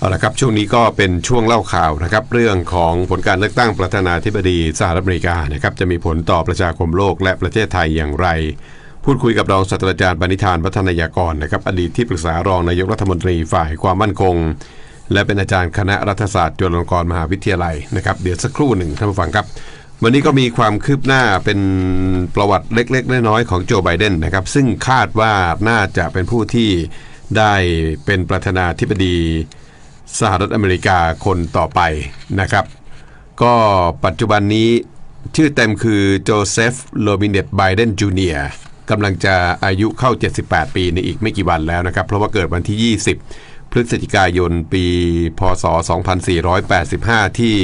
เอาละครับช่วงนี้ก็เป็นช่วงเล่าข่าวนะครับเรื่องของผลการเลือกตั้งประธานาธิบดีสหรัฐอเมริกานะครับจะมีผลต่อประชาคมโลกและประเทศไทยอย่างไร พูดคุยกับรองศาสตราจารย์ปณิธานวัฒนายากรนะครับอดีตที่ปรึกษารองนายกรัฐมนตรีฝ่ายความมั่นคง และเป็นอาจารย์คณะรัฐศาสตร์จุฬาลงกรณ์มหาวิทยาลัยนะครับเดี๋ยวสักครู่หนึ่งท่านผู้ฟังครับ วันนี้ก็มีความคืบหน้าเป็นประวัติเล็กๆน้อยๆของโจไบเดนนะครับซึ่งคาดว่าน่าจะเป็นผู้ที่ได้เป็นประธานาธิบดี สหรัฐอเมริกาคนต่อไปนะครับ ก็ปัจจุบันนี้ชื่อเต็มคือโจเซฟโรบินเนตไบเดนจูเนียกำลังจะอายุเข้า 78 ปีในอีกไม่กี่วันแล้วนะครับ เพราะว่าเกิดวันที่ 20 พฤศจิกายนปี พศ 2485 ที่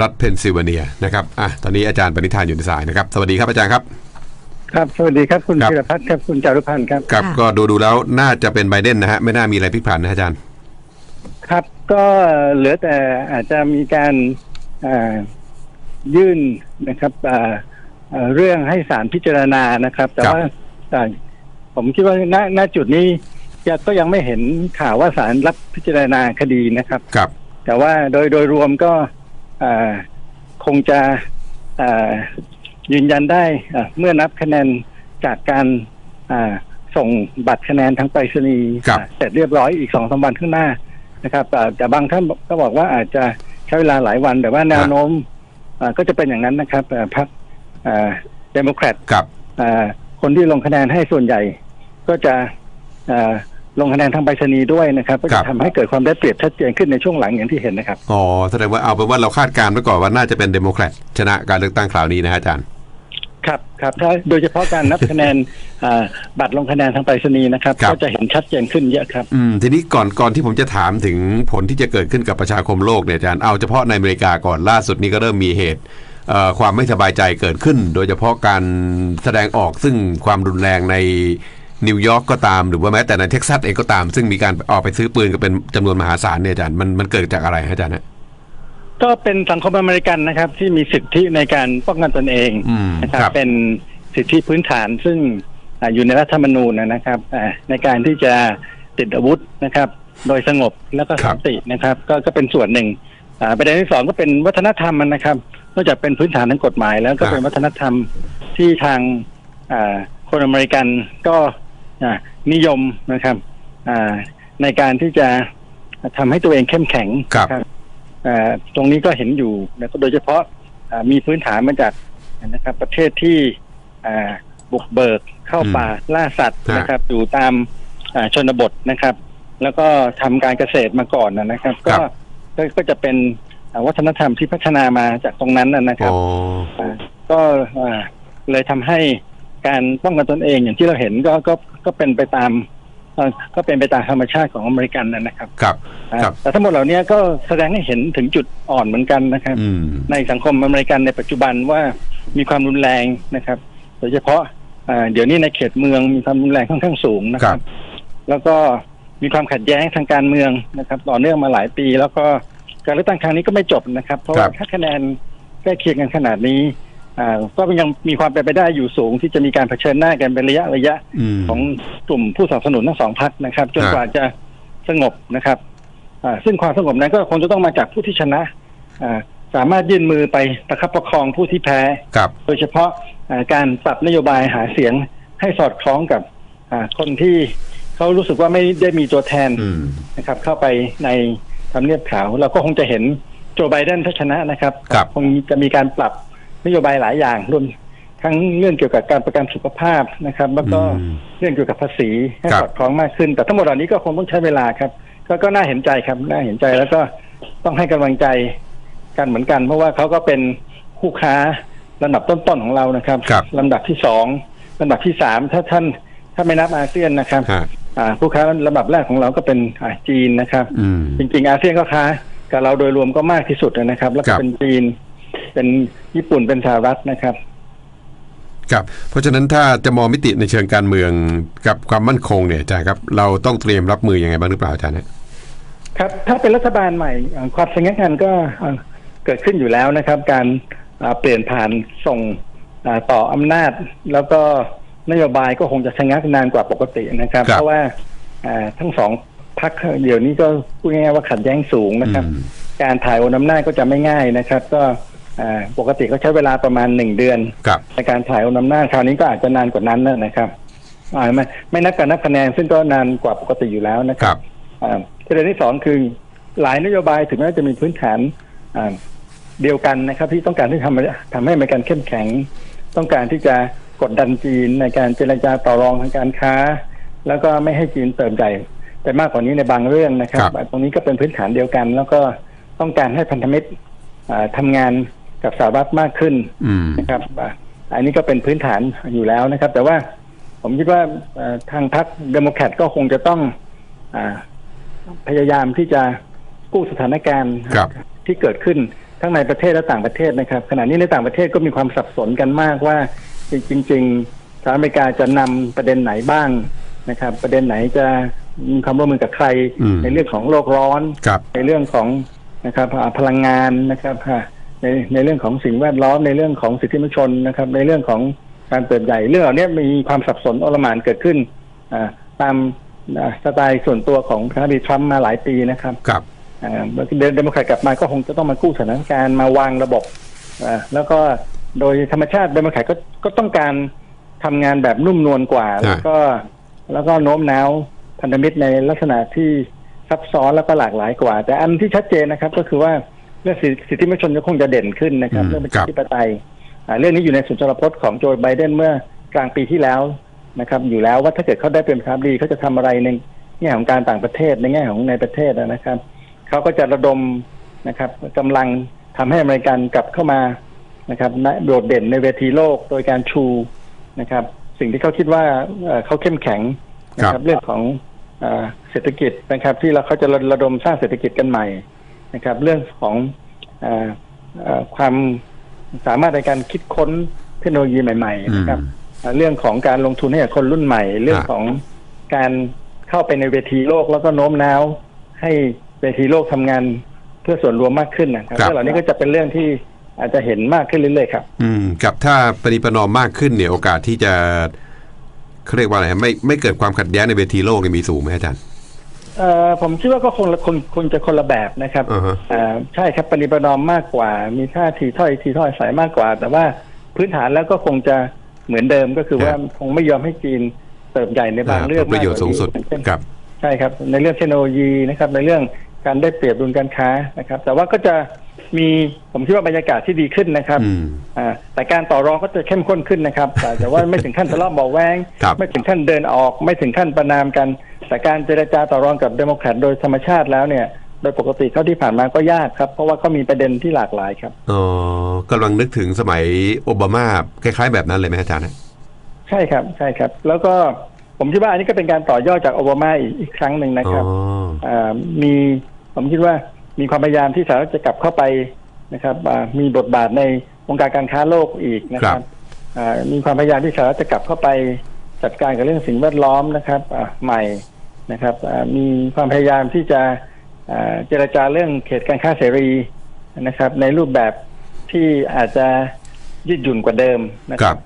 รัฐเพนซิลเวเนียนะครับอะตอนนี้อาจารย์ปณิธานอยู่ในสายนะครับ สวัสดีครับอาจารย์ครับ ครับ สวัสดีครับคุณครับพิรพัฒน์ครับคุณจารุพันธ์ครับ ครับค่ะก็ดูดูๆแล้วน่าจะเป็นไบเดนนะฮะ ไม่น่ามีอะไรพลิกผันนะอาจารย์ครับ ก็เหลือแต่อาจจะมีการอ่ายื่นนะครับอ่าอ่าเรื่องให้ศาลพิจารณานะครับ แต่ครับว่าอ่าผมคิดว่าณณจุดนี้ยังก็ยังไม่เห็นข่าวว่าศาลรับพิจารณาคดีนะครับครับ แต่ว่าโดยโดยรวมก็อ่าคงจะอ่ายืนยันได้อ่าเมื่อนับคะแนนจากการอ่าส่งบัตรคะแนนทางไปรษณีย์ครับอ่าเสร็จเรียบร้อยอีกสองสามวันข้างหน้า นะครับอ่าแต่บางท่านก็บอกว่าอาจจะใช้เวลาหลายวัน แต่ว่าแนวโน้มอ่าก็จะเป็นอย่างนั้นนะครับอ่าพรรคเดโมแครตครับคนที่ลงคะแนนให้ส่วนใหญ่ก็จะอ่าลงคะแนนทางไปรษณีย์ด้วยนะครับก็ครัจะบทำให้เกิดความได้เปรียบชัดเจนขึ้นในช่วงหลังอย่างที่เห็นนะครับอ๋อแสดงว่าเอาเป็นว่าเราคาดการณ์ไว้ก่อนว่าน่าจะเป็นเดโมแครตชนะการเลือกตั้งคราวนี้นะฮะอาจารย์ ครับครับถ้าโดยเฉพาะการนับคะแนนอ่าบัตรลงคะแนนทางไปรษณีย์นะครับครับ ก็จะเห็นชัดเจนขึ้นเยอะครับอืมทีนี้ก่อนก่อนที่ผมจะถามถึงผลที่จะเกิดขึ้นกับประชาคมโลกเนี่ยอาจารย์เอาเฉพาะในอเมริกาก่อนล่าสุดนี้ก็เริ่มมีเหตุเอ่อความไม่สบายใจเกิดขึ้น โดยเฉพาะการแสดงออกซึ่งความรุนแรงในนิวยอร์กก็ตามหรือว่าแม้แต่ในเท็กซัสเองก็ตาม ซึ่งมีการออกไปซื้อปืนกันเป็นจำนวนมหาศาลเนี่ยอาจารย์มันมันเกิดจากอะไรฮะอาจารย์ฮะ ก็เป็นสังคมอเมริกันนะครับ ที่มีสิทธิในการป้องกันตนเองอืมนะครับครับ เป็นสิทธิพื้นฐานซึ่งอ่าอยู่ในรัฐธรรมนูญนะครับอ่าในการที่จะติดอาวุธนะครับ โดยสงบแล้วก็ครัสับนตินะครับ ก็ก็เป็นส่วนหนึ่งอ่าประเด็นที่สองก็เป็นวัฒนธรรมนะครับนอกจากเป็นพื้นฐานทางกฎหมาย แล้วก็เป็นวัฒนธรรมที่ทางอ่าคนอเมริกันก็อ่านิยมนะครับอ่าในการที่จะทำให้ตัวเองเข้มแข็งครับนะอ่า ตรงนี้ก็เห็นอยู่แล้วก็โดยเฉพาะอ่ามีพื้นฐานมาจากนะครับ ประเทศที่อ่าบุกเบิกเข้าอืมป่าล่าสัตว์ฮะนะครับ อยู่ตามอ่าชนบทนะครับ แล้วก็ทำการเกษตรมาก่อนนะครับ ก็ก็ก็จะเป็นอ่าวัฒนธรรมที่พัฒนามาจากตรงนั้นนะนะครับอ๋อาก็อ่าเลยทำให้การป้องกันตนเองอย่างที่เราเห็นก็ก็ก็เป็นไปตามเอ่อ ก็เป็นไปตามธรรมชาติของอเมริกันนะครับครับครับ แต่ทั้งหมดเหล่านี้ก็แสดงให้เห็นถึงจุดอ่อนเหมือนกันนะครับอืมในสังคมอเมริกันในปัจจุบันว่ามีความรุนแรงนะครับ โดยเฉพาะอ่าเดี๋ยวนี้ในเขตเมืองมีความรุนแรงค่อนข้างสูงนะคครัรับบแล้วก็มีความขัดแย้งทางการเมืองนะครับ ต่อเนื่องมาหลายปี แล้วก็การเลือกตั้งครั้งนี้ก็ไม่จบนะครับ เพราะว่าถ้าคะแนนใกล้เคียงกันขนาดนี้อ่า ก็ยังมีความเป็นไปได้อยู่สูงที่จะมีการเผชิญหน้ากันเป็นระยะระยะอืมของกลุ่มผู้สนับสนุนทั้งสองพรรคนะครับ จนครับกว่าจะสงบนะครับอ่าซึ่งความสงบนั้นก็คงจะต้องมาจากผู้ที่ชนะอ่าสามารถยื่นมือไปประคับประคองผู้ที่แพ้ครับโดยเฉพาะอ่าการปรับนโยบายหาเสียงให้สอดคล้องกับอ่าคนที่เขารู้สึกว่าไม่ได้มีตัวแทนอืมนะครับ เข้าไปในทำเนียบขาว เราก็คงจะเห็นโจไบเดนถ้าชนะนะครับครับคงจะมีการปรับ นโยบายหลายอย่างรวมทั้งเรื่องเกี่ยวกับการประกันสุขภาพนะครับ แล้วก็อืมเรื่องเกี่ยวกับภาษีให้ครับ สอดคล้องมากขึ้น แต่ทั้งหมดเหล่านี้ก็คงต้องใช้เวลาครับก็ก็น่าเห็นใจครับน่าเห็นใจแล้วก็ต้องให้กำลังใจกันเหมือนกัน เพราะว่าเขาก็เป็นคู่ค้าลำดับต้นๆของเรานะครับครับ ลำดับที่สองลำดับที่สามถ้าท่านถ้าไม่นับอาเซียนนะครับฮะอ่าคู่ค้าลำดับแรกของเราก็เป็นอ่าจีนนะครับ อืม จริงๆอาเซียนก็ค้ากับเราโดยรวมก็มากที่สุดนะครับ แล้วคก็รับเป็นจีน เป็นญี่ปุ่นเป็นสหรัฐนะครับครับเพราะฉะนั้นถ้าจะมองมิติในเชิงการเมืองกับความมั่นคงเนี่ยอาจารย์ครับเราต้องเตรียมรับมือยังไงบ้างหรือเปล่าอาจารย์ฮะครับถ้าเป็นรัฐบาลใหม่เอ่อความสงัดงันก็เอ่อเกิดขึ้นอยู่แล้วนะครับ การอ่าเปลี่ยนผ่านส่งอ่าต่ออำนาจ แล้วก็นโยบายก็คงจะชะงักนานกว่าปกตินะครับครับเพราะว่าอ่าทั้งสองพักเดี๋ยวนี้ก็พูดง่ายๆว่าขัดแย้งสูงนะครับอืมการถ่ายโอนอำนาจก็จะไม่ง่ายนะครับ ก็อ่า ปกติก็ใช้เวลาประมาณหนึ่งเดือนครับในการถ่ายโอนอำนาจคราวนี้ก็อาจจะนานกว่านั้นนะครับอ่าไม่ไม่นับการนับคะแนนซึ่งก็นานกว่าปกติอยู่แล้วนะคครับรับอ่าประเด็นที่สองคือหลายนโยบายถึงแม้จะมีพื้นฐานอ่าเดียวกันนะครับ ที่ต้องการที่ทำทำให้อเมริกันเข้มแข็ง ต้องการที่จะกดดันจีนในการเจรจาต่อรองทางการค้า แล้วก็ไม่ให้จีนเติมใจแต่มากกว่านี้ในบางเรื่องนะครับครับ ตรงนี้ก็เป็นพื้นฐานเดียวกัน แล้วก็ต้องการให้พันธมิตรอ่าทำงาน กับสหรัฐมากขึ้นอืมนะครับอ่าอันนี้ก็เป็นพื้นฐานอยู่แล้วนะครับ แต่ว่าผมคิดว่าเอ่อทางพรรคเดโมแครตก็คงจะต้องอาพยายามที่จะกู้สถานการณ์ครับที่เกิดขึ้นทั้งในประเทศและต่างประเทศนะครับ ขณะนี้ในต่างประเทศก็มีความสับสนกันมากว่าจริงๆสหรัฐอเมริกาจะนำประเด็นไหนบ้างนะครับ ประเด็นไหนจะมีความร่วมมือกับใครอืมในเรื่องของโลกร้อนครับในเรื่องของนะครับอ่าพลังงานนะครับอ่า ในในเรื่องของสิ่งแวดล้อมในเรื่องของสิทธิมนุษยชนนะครับ ในเรื่องของการเปิดใหญ่เรื่องเหล่านี้มีความสับสนโอลหมานเกิดขึ้นอ่าตามอ่าสไตล์ส่วนตัวของประธานาธิบดีทรัมป์มาหลายปีนะครับครับอ่าเดนเดโมแครตกลับมาก็คงจะต้องมากู้สถานการณ์มาวางระบบอ่าแล้วก็โดยธรรมชาติเดโมแครตก็ก็ต้องการทำงานแบบนุ่มนวลกว่า แล้วก็แล้วก็โน้มน้าวพันธมิตรในลักษณะที่ซับซ้อนแล้วก็หลากหลายกว่า แต่อันที่ชัดเจนนะครับก็คือว่า เรื่องสิสิทธิมนุษยชนก็คงจะเด่นขึ้นนะครับอืมเรื่องประครัชาบธิปไตยอ่าเรื่องนี้อยู่ในสุนทรพจน์ของโจไบเดนเมื่อกลางปีที่แล้วนะครับ อยู่แล้วว่าถ้าเกิดเขาได้เป็นประธานาธิบดีเขาจะทำอะไรในแง่ของการต่างประเทศในแง่ของในประเทศนะครับเขาก็จะระดมนะครับกำลังทำให้อเมริกันกลับเข้ามานะครับณโดดเด่นในเวทีโลกโดยการชูนะครับ สิ่งที่เขาคิดว่าเอ่อเขาเข้มแข็งนะคครัรับบเรื่องของเออเศรษฐกิจนะครับ ที่เราเขาจะระดมสร้างเศรษฐกิจกันใหม่ นะครับ เรื่องของเออเอ่อความสามารถในการคิดค้นเทคโนโลยีใหม่ๆนะครับเอ่อเรื่องของการลงทุนให้กับคนรุ่นใหม่ เรื่องของการเข้าไปในเวทีโลกแล้วก็โน้มน้าวให้เวทีโลกทำงานเพื่อส่วนรวมมากขึ้นนะครับครับเรื่องเหล่านี้ก็จะเป็นเรื่องที่อาจจะเห็นมากขึ้นเรื่อยๆครับ อืมกับถ้าปฏิประนอมมากขึ้นเนี่ยโอกาสที่จะเขาเรียกว่าอะไรไม่ไม่เกิดความขัดแย้งในเวทีโลกเนี่ยมีสูงไหมอาจารย์ เอ่อผมคิดว่าก็คงคงคงจะคนละแบบนะครับอ่าฮะ อ่าใช่ครับปฏิบัตินอมมากกว่า มีท่าทีถ้อยทีถ้อยสายมากกว่า แต่ว่าพื้นฐานแล้วก็คงจะเหมือนเดิมก็คือว่าคงไม่ยอมให้จีนเติบใหญ่ในบางเรื่องผลประโยชน์สูงสุดมากกว่านี้ ครับใช่ครับในเรื่องเทคโนโลยีนะครับในเรื่องการได้เปรียบดุลการค้านะครับ แต่ว่าก็จะมีผมคิดว่าบรรยากาศที่ดีขึ้นนะครับอืม อ่าแต่การต่อรองก็จะเข้มข้นขึ้นนะครับ แต่แต่ว่าไม่ถึงขั้นทะเลาะเบาะแวงครับ ไม่ถึงขั้นเดินออก ไม่ถึงขั้นประนามกัน แต่การเจรจาต่อรองกับเดโมแครตโดยธรรมชาติแล้วเนี่ย โดยปกติเท่าที่ผ่านมาก็ยากครับ เพราะว่าเขามีประเด็นที่หลากหลายครับอ๋อกำลังนึกถึงสมัยโอบามาคล้ายๆ แบบนั้นเลยไหมอาจารย์ใช่ครับใช่ครับ แล้วก็ผมคิดว่าอันนี้ก็เป็นการต่อยอดจากโอบามาอีกอีกครั้งหนึ่งนะครับอ๋ออ่ามีผมคิดว่ามีความพยายามที่สหรัฐจะกลับเข้าไปนะครับอ่ามีบทบาทในวงการการค้าโลกอีกนะคครัรับบอ่ามีความพยายามที่สหรัฐจะกลับเข้าไปจัดการกับเรื่องสิ่งแวดล้อมนะครับอ่าใหม่ นะครับอ่ามีความพยายามที่จะอ่าเจรจาเรื่องเขตการค้าเสรีนะครับ ในรูปแบบที่อาจจะยืดหยุ่นกว่าเดิมนะคครัรับบ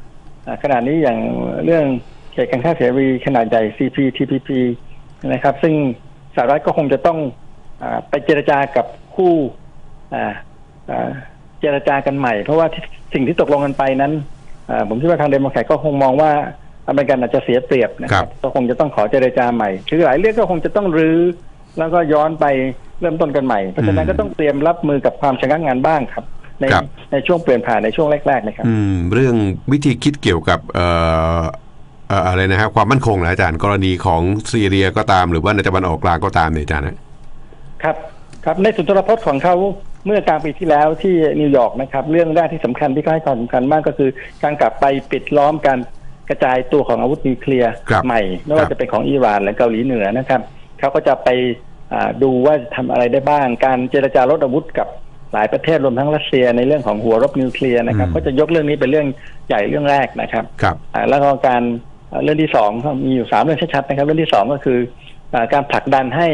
อ่าขณะนี้อย่างเรื่องเขตการค้าเสรีขนาดใหญ่ CPTPP นะครับ ซึ่งสหรัฐก็คงจะต้องอาไปเจรจากับคู่อ่าอ่าเจรจากันใหม่ เพราะว่าที่สิ่งที่ตกลงกันไปนั้นอ่าผมคิดว่าทางเดโมแครตก็คงมองว่า อเมริกันอาจจะเสียเปรียบนะคครัรับบก็คงจะต้องขอเจรจาใหม่คือหลายเรื่องก็คงจะต้องรื้อแล้วก็ย้อนไปเริ่มต้นกันใหม่เพราะฉะนั้นก็ต้องเตรียมรับมือกับความชะงักงานบ้างครับในครับในช่วงเปลี่ยนผ่านในช่วงแรกๆนะครับอืมเรื่องวิธีคิดเกี่ยวกับเอ่อเอ่ออะไรนะฮะความมั่นคงนะอาจารย์กรณีของซีเรียก็ตามหรือว่าในตะวันออกกลางก็ตามเนี่ยอาจารย์นะครับครับในสุนทรพจน์ของเขาเมื่อกลางปีที่แล้วที่นิวยอร์กนะครับ เรื่องแรกที่สำคัญที่เขาให้ความสำคัญมากก็คือ การกลับไปปิดล้อมการ กระจายตัวของอาวุธนิวเคลียร์ครับใหม่ ไม่ครัว่าบจะเป็นของอิหร่านและเกาหลีเหนือนะครับเขาก็จะไปอ่าดูว่าทำอะไรได้บ้าง การเจรจาลดอาวุธกับหลายประเทศรวมทั้งรัสเซียในเรื่องของหัวรบนิวเคลียร์นะครับอืมก็จะยกเรื่องนี้เป็นเรื่องใหญ่เรื่องแรกนะครับครับอ่าแล้วก็การอ่าเรื่องที่สองก็มีอยู่สามเรื่องชัดๆนะครับ เรื่องที่สองก็คืออาการผลักดันให้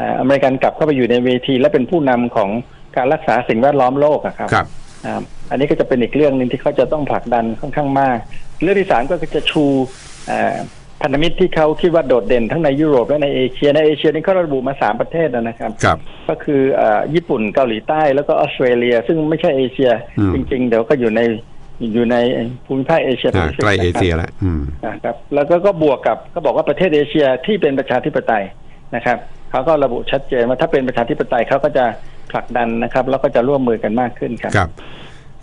อ่าอเมริกันกลับเข้าไปอยู่ในเวที และเป็นผู้นำของการรักษาสิ่งแวดล้อมโลกอะครับครับอ่าอันนี้ก็จะเป็นอีกเรื่องหนึ่งที่เขาจะต้องผลักดันค่อนข้างมาก เรื่องที่สามก็จะชูอ่าพันธมิตรที่เขาคิดว่าโดดเด่นทั้งในยุโรปและในเอเชียในเอเชียนี่เขาระบุมาสามประเทศนะครับครับก็คือเอ่อญี่ปุ่นเกาหลีใต้แล้วก็ออสเตรเลีย ซึ่งไม่ใช่เอเชียอืมจริง ๆ เดี๋ยวก็อยู่ในอยู่ในภูมิภาคเอเชียอ่าแปซิฟิใกล้เอนะครับเชียแล้วอืมนะครับแล้วก็ก็บวกกับก็บอกว่าประเทศเอเชียที่เป็นประชาธิปไตยนะครับเขาก็ระบุชัดเจนว่าถ้าเป็นประชาธิปไตยเขาก็จะผลักดันนะครับ แล้วก็จะร่วมมือกันมากขึ้นครับครับ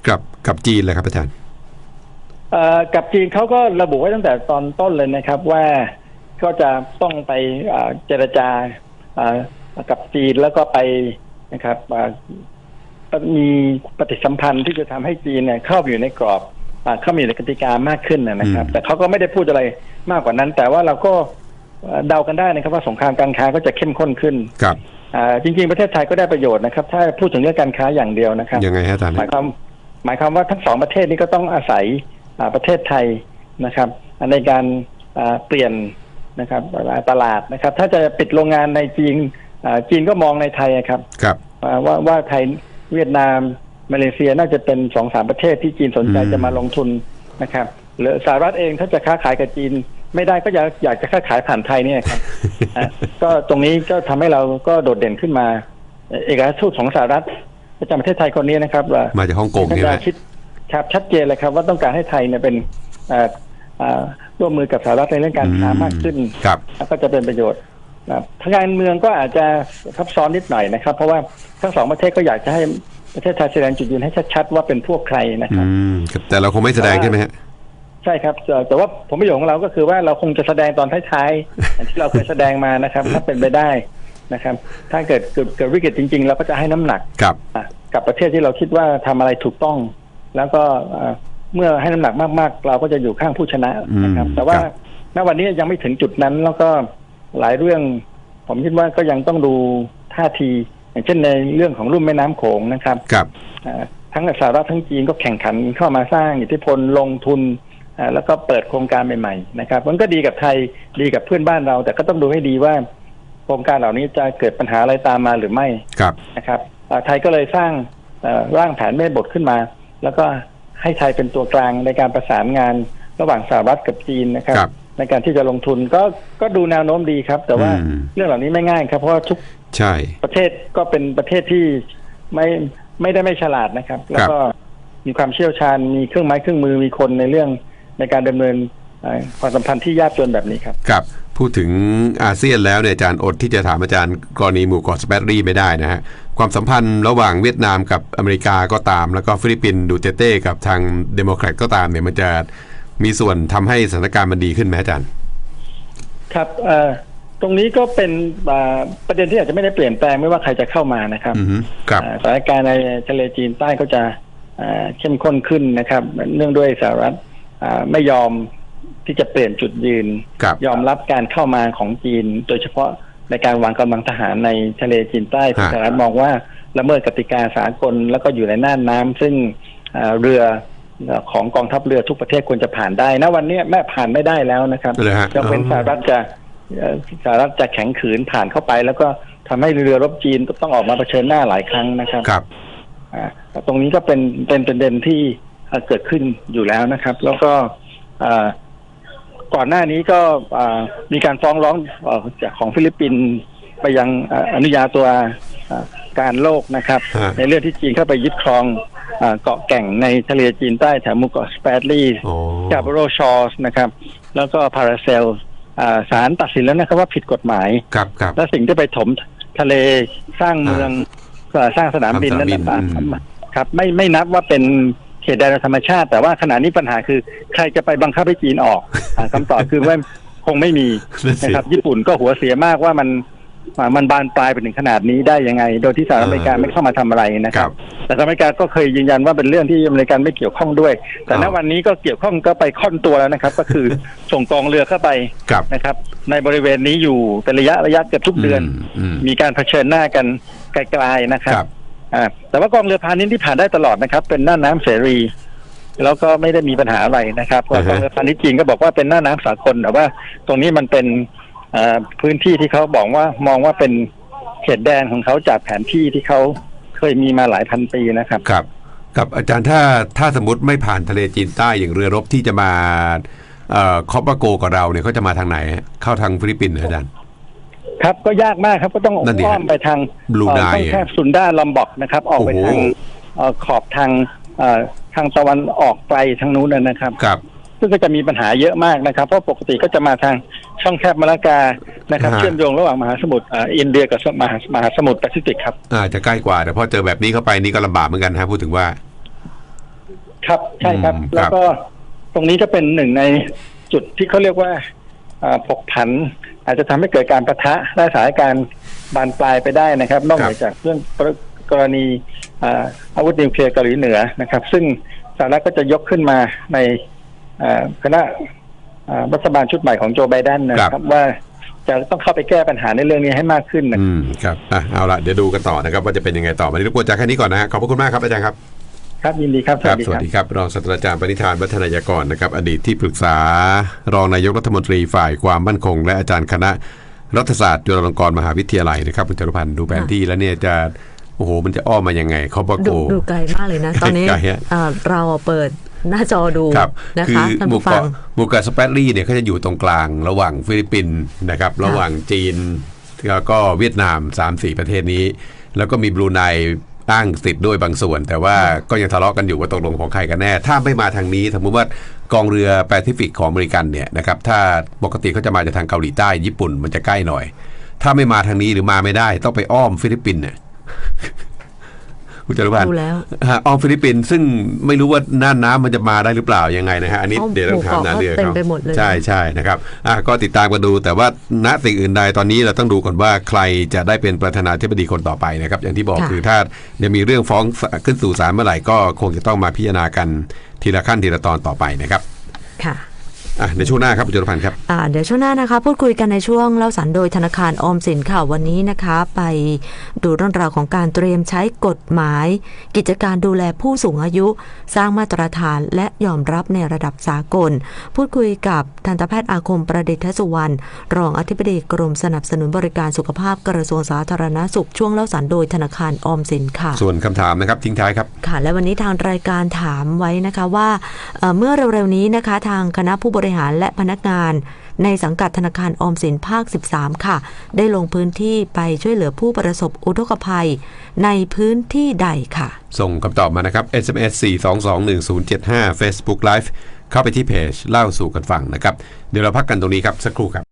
กับกับจีนเลยครับอาจารย์เอ่อ กับจีนเขาก็ระบุไว้ตั้งแต่ตอนต้นเลยนะครับว่าก็จะต้องไปเอ่อเจรจาเอ่อกับจีนแล้วก็ไปนะครับเอ่อมีปฏิสัมพันธ์ที่จะทำให้จีนเนี่ยเข้าไปอยู่ในกรอบอ่าเข้ามาอยู่ในกติกามากขึ้นนะนะครับอืมแต่เขาก็ไม่ได้พูดอะไรมากกว่านั้น แต่ว่าเราก็เอ่อเดากันได้นะครับว่าสงครามการค้าก็จะเข้มข้นขึ้นครับอ่าจริง ๆ ประเทศไทยก็ได้ประโยชน์นะครับ ถ้าพูดถึงเรื่องการค้าอย่างเดียวนะครับยังไงฮะอาจารย์หมายความหมายความว่าทั้งสองประเทศนี้ก็ต้องอาศัยอ่า ประเทศไทยนะครับ ในการอ่าเปลี่ยนนะครับตลาดนะครับ ถ้าจะปิดโรงงานในจีนอ่าจีนก็มองในไทยอะครับครับอ่าว่าว่าไทยเวียดนามมาเลเซียน่าจะเป็นสองสามประเทศที่จีนสนใจอืมจะมาลงทุนนะครับหรือสหรัฐเองถ้าจะค้าขายกับจีนไม่ได้ก็อยากอยากจะค้าขายผ่านไทยเนี่ยครับอะก็ตรงนี้ก็ทำให้เราก็โดดเด่นขึ้นมา เอกอัครทูตของสหรัฐประจำประเทศไทยคนนี้นะครับว่ามาจากฮ่องกงท่านนี่แหจะละคิด ครับชัดเจนเลยครับว่าต้องการให้ไทยเนี่ยเป็นเอ่อเอ่อร่วมมือกับสหรัฐในเรื่องการค้ามากขึ้นครับแล้วก็จะเป็นประโยชน์นะครับทางการเมืองก็อาจจะซับซ้อนนิดหน่อยนะครับ เพราะว่าทั้งสองประเทศก็อยากจะให้ประเทศไทยแสดงจุดยืนให้ชัดๆว่าเป็นพวกใครนะคอืรับมครับแต่เราคงไม่แสดงใช่ไหมฮะใช่ครับแต่แต่ว่าผมประโยชน์ของเราก็คือว่าเราคงจะแสดงตอนท้ายๆอย่างที่เราเคยแสดงมานะครับ ถ้าเป็นไปได้นะครับ ถ้าเกิดเกิดเกิดวิกฤตจริง ๆ เราก็จะให้น้ำหนักครับอะกับประเทศที่เราคิดว่าทำอะไรถูกต้อง แล้วก็เอ่อเมื่อให้น้ำหนักมากๆ เราก็จะอยู่ข้างผู้ชนะนะครับอืมแต่ว่าครับณวันนี้ยังไม่ถึงจุดนั้น แล้วก็หลายเรื่อง ผมคิดว่าก็ยังต้องดูท่าที อย่างเช่นในเรื่องของรุ่มแม่น้ำโขงนะครับครับอ่าทั้งสหรัฐทั้งจีนก็แข่งขันเข้ามาสร้างอิทธิพลลงทุนอ่าแล้วก็เปิดโครงการใหม่ๆนะครับ มันก็ดีกับไทยดีกับเพื่อนบ้านเรา แต่ก็ต้องดูให้ดีว่า โครงการเหล่านี้จะเกิดปัญหาอะไรตามมาหรือไม่ครับนะครับอ่าไทยก็เลยสร้างเอ่อร่างแผนแม่บทขึ้นมา แล้วก็ให้ไทยเป็นตัวกลางในการประสานงานระหว่างสหรัฐกับจีนนะครับ ครับในการที่จะลงทุนก็ก็ดูแนวโน้มดีครับ แต่ว่าอืม เรื่องเหล่านี้ไม่ง่ายครับเพราะว่าทุกใช่ ประเทศก็เป็นประเทศที่ไม่ไม่ได้ไม่ฉลาดนะครับ แล้วก็มีความเชี่ยวชาญมีเครื่องไม้เครื่องมือมีคนในเรื่องในการดำเนินเอ่อ ความสัมพันธ์ที่ยากจนแบบนี้ครับครับพูดถึงอาเซียนแล้วเนี่ยอาจารย์อดที่จะถามอาจารย์กรณีหมู่เกาะสเปรรี่ไม่ได้นะฮะความสัมพันธ์ระหว่างเวียดนามกับอเมริกาก็ตาม แล้วก็ฟิลิปปินส์ดูเตเต้กับทางเดโมแครตก็ตามเนี่ยมันจะมีส่วนทำให้สถานการณ์มันดีขึ้นไหมอาจารย์ ครับเอ่อตรงนี้ก็เป็นอ่าประเด็นที่อาจจะไม่ได้เปลี่ยนแปลงไม่ว่าใครจะเข้ามานะครับอือฮึครับอ่าสถานการณ์ในทะเลจีนใต้ก็จะอ่าเข้มข้นขึ้นนะครับ เนื่องด้วยสหรัฐอ่าไม่ยอม ที่จะเปลี่ยนจุดยืน ครับ ยอมรับการเข้ามาของจีน โดยเฉพาะในการวางกำลังทหารในทะเลจีนใต้ที่ฮะ สหรัฐมองว่าละเมิดกติกาสากลแล้วก็อยู่ในน่านน้ำซึ่งอ่าเรือของกองทัพเรือทุกประเทศควรจะผ่านได้นะวันนี้แม่ผ่านไม่ได้แล้วนะครับ เลยฮะ ยกเว้นสหรัฐจะเอ่อสหรัฐจะแข็งขืนผ่านเข้าไป แล้วก็ทำให้เรือรบจีนต้องออกมาเผชิญหน้าหลายครั้งนะครับครับ อ่าตรงนี้ก็เป็นเป็นประเด็นที่เอ่อเกิดขึ้นอยู่แล้วนะครับ แล้วก็อ่า ก่อนหน้านี้ก็อ่ามีการฟ้องร้องเอ่อจากของฟิลิปปินส์ไปยังอ่าอนุญาตัวอ่าการโลกนะครับฮะในเรื่องที่จีนเข้าไปยึดครองอ่าเกาะแก่งในทะเลจีนใต้แถวหมู่เกาะสเปรลี่โอ้กาบโรชอสนะครับ แล้วก็พาราเซลอ่าศาลตัดสินแล้วนะครับว่าผิดกฎหมายครับครับและสิ่งที่ไปถมทะเลสร้างเมืองเอ่อสร้างสนามบินทำสนามนั่นบินนะอืมครับไม่ไม่นับว่าเป็น เขตแดนธรรมชาติ แต่ว่าขณะนี้ปัญหาคือ ใครจะไปบังคับให้จีนออกอาคำตอบคือว่าคงไม่มีนั่นสินะครับ ญี่ปุ่นก็หัวเสียมากว่ามันอ่ามันบานปลายไปถึงขนาดนี้ได้ยังไง โดยที่สหรัฐอเมริกาไม่เข้ามาทำอะไรนะคครัรับบแต่สหรัฐอเมริกาก็เคยยืนยันว่าเป็นเรื่องที่อเมริกันไม่เกี่ยวข้องด้วย แต่ณอ้าววันนี้ก็เกี่ยวข้องก็ไปค่อนตัวแล้วนะครับ ก็คือส่งกองเรือเข้าไปครับนะครับ ในบริเวณนี้อยู่เป็นระยะระยะเกือบทุกเดือนอืมมีการเผชิญหน้ากันไกลๆนะครัครับบ อ่าแต่ว่ากองเรือพาณิชย์ที่ผ่านได้ตลอดนะครับ เป็นหน้าน้ำเสรี แล้วก็ไม่ได้มีปัญหาอะไรนะครับเพราะอ่าฮะกองเรือพาณิชย์จีนก็บอกว่าเป็นหน้าน้ำสากลแต่ว่า ตรงนี้มันเป็นเอ่อพื้นที่ที่เขาบอกว่ามองว่าเป็นเขตแดนของเขาจากแผนที่ที่เขาเคยมีมาหลายพันปีนะครับครับกับอาจารย์ถ้าถ้าสมมติไม่ผ่านทะเลจีนใต้อย่างเรือรบที่จะมาเอ่อคอปปาโกกับเราเนี่ยเขาจะมาทางไหน เข้าทางฟิลิปปินส์เหรออาจารย์ ครับก็ยากมากครับก็ต้องนั่นดิอ้อมไปทางบลูไน เอ่อต้องแคบซุนด้าลอมบอกนะครับ ออกไปโอ้โหทางเอ่อขอบทางเอ่อทางตะวันออกไกลทางนู้นนะนะครับ ครับ ซึ่งก็จะมีปัญหาเยอะมากนะครับ เพราะปกติก็จะมาทางช่องแคบมาลากานะครับ ฮะ เชื่อมโยงระหว่างมหาสมุทรเอ่ออินเดียกับมหามหาสมุทรแปซิฟิกครับอาจจะใกล้กว่า แต่พอเจอแบบนี้เข้าไปนี่ก็ลำบากเหมือนกันนะพูดถึงว่า ครับใช่ครับ อืมครับแล้วก็ตรงนี้ก็เป็นหนึ่งในจุดที่เขาเรียกว่าเอ่อผกผันอาจจะทำให้เกิดการประทะและสถานการณ์บานปลายไปได้นะครับ นอกเหนือจากเรื่องกรณีเอ่ออาวุธนิวเคลียร์เกาหลีเหนือนะครับ ซึ่งสหรัฐก็จะยกขึ้นมาในเอ่อคณะเอ่อรัฐบาลชุดใหม่ของโจไบเดนนะคครัรับบว่าจะต้องเข้าไปแก้ปัญหาในเรื่องนี้ให้มากขึ้นนะอืมครับอะเอาละเดี๋ยวดูกันต่อนะครับ ว่าจะเป็นยังไงต่อวันนี้รบกวนจากแค่นี้ก่อนนะฮะขอบพระคุณมากครับอาจารย์ครับ ครับยินดีครับครับสวัสดีครับรองศาสตราจารย์ปณิธานวัฒนายากรนะครับ อดีตที่ปรึกษา รองนายกรัฐมนตรีฝ่ายความมั่นคง และอาจารย์คณะ รัฐศาสตร์จุฬาลงกรณ์มหาวิทยาลัยนะครับคุณจรุพันธ์ดูแผนที่แล้วเนี่ยจะโอ้โหมันจะอ้อมมายังไงเขาบอกดูโกดูไกลมากเลยนะ ตอนนี้ไกลฮะเอ่อเราเปิดหน้าจอดูครับนะคืคะอท่านหมู่ผู้ฟังเกาะหมู่เกาะสเปรดลี่เนี่ยเขาจะอยู่ตรงกลางระหว่างฟิลิปปินส์นะครับ ระหว่างจีนแล้วก็เวียดนาม 3-4 ประเทศนี้ แล้วก็มีบรูไน อ้างสิทธิ์ด้วยบางส่วน แต่ว่าก็ยังทะเลาะกันอยู่ว่าตกลงของใครกันแน่ ถ้าไม่มาทางนี้สมมติว่ากองเรือแปซิฟิกของอเมริกันเนี่ยนะครับถ้าปกติเขาจะมาจากทางเกาหลีใต้ญี่ปุ่นมันจะใกล้หน่อย ถ้าไม่มาทางนี้หรือมาไม่ได้ ต้องไปอ้อมฟิลิปปินส์เนี่ย คุณจรุพันธ์ดูแล้วฮะอ้อมฟิลิปปินส์ซึ่งไม่รู้ว่าน่านน้ำมันจะมาได้หรือเปล่ายังไงนะฮะอันนี้อ้อมเดี๋ยวต้องถามหมู่นาเกาะเรือก็เต็มเขาไปหมดเลยใช่ใช่นะครับอะก็ติดตามกันดู แต่ว่าณสิ่งอื่นใดตอนนี้เราต้องดูก่อนว่าใครจะได้เป็นประธานาธิบดีคนต่อไปนะครับ อย่างที่บอกค่ะคือถ้าเดี๋ยวมีเรื่องฟ้องขึ้นสู่ศาลเมื่อไหร่ก็คงจะต้องมาพิจารณากันทีละขั้นทีละตอนต่อไปนะครับค่ะ อะในช่วงหน้าครับคุณจรพันธ์ครับอ่าเดี๋ยวช่วงหน้านะคะ พูดคุยกันในช่วงเล่าสันโดยธนาคารออมสินค่ะวันนี้นะคะ ไปดูเรื่องราวของการเตรียมใช้กฎหมาย กิจการดูแลผู้สูงอายุ สร้างมาตรฐานและยอมรับในระดับสากล พูดคุยกับทันตแพทย์อาคมประดิษฐสุวรรณรองอธิบดีกรมสนับสนุนบริการสุขภาพกระทรวงสาธารณสุขช่วงเล่าสันโดยธนาคารออมสินค่ะ ส่วนคำถามนะครับทิ้งท้ายครับค่ะและวันนี้ทางรายการถามไว้นะคะว่าเอ่อเมื่อเร็วๆนี้นะคะ ทางคณะผู้บริหารและพนักงาน ในสังกัดธนาคารออมสินภาค 13 ค่ะ ได้ลงพื้นที่ไปช่วยเหลือผู้ประสบอุทกภัย ในพื้นที่ใดค่ะ ส่งคำตอบมานะครับ SMS 4221075 Facebook Live เข้าไปที่เพจเล่าสู่กันฟังนะครับ เดี๋ยวเราพักกันตรงนี้ครับ สักครู่ครับ